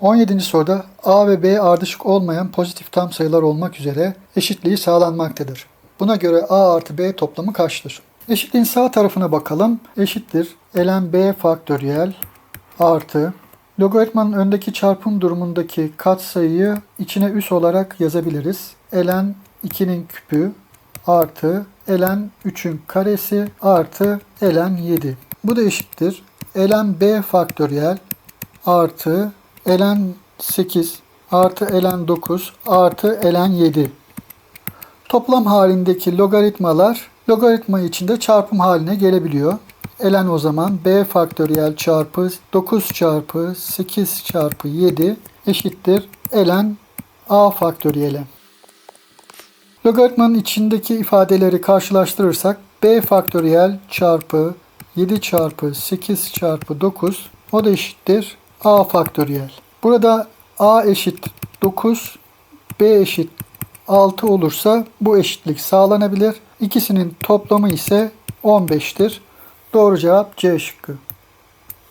17. soruda A ve B ardışık olmayan pozitif tam sayılar olmak üzere eşitliği sağlanmaktadır. Buna göre A artı B toplamı kaçtır? Eşitliğin sağ tarafına bakalım. Eşittir. ln B faktöriyel artı logaritmanın öndeki çarpım durumundaki katsayıyı içine üs olarak yazabiliriz. ln 2'nin küpü artı ln 3'ün karesi artı ln 7. Bu da eşittir. ln b faktöriyel artı ln 8 artı ln 9 artı ln 7. Toplam halindeki logaritmalar logaritma içinde çarpım haline gelebiliyor. ln o zaman b faktöriyel çarpı 9 çarpı 8 çarpı 7 eşittir ln a faktöriyele. Logaritmanın içindeki ifadeleri karşılaştırırsak b faktöriyel çarpı 7 çarpı 8 çarpı 9 o da eşittir a faktöriyel. Burada a eşit 9, b eşit 6 olursa bu eşitlik sağlanabilir. İkisinin toplamı ise 15'tir. Doğru cevap C şıkkı.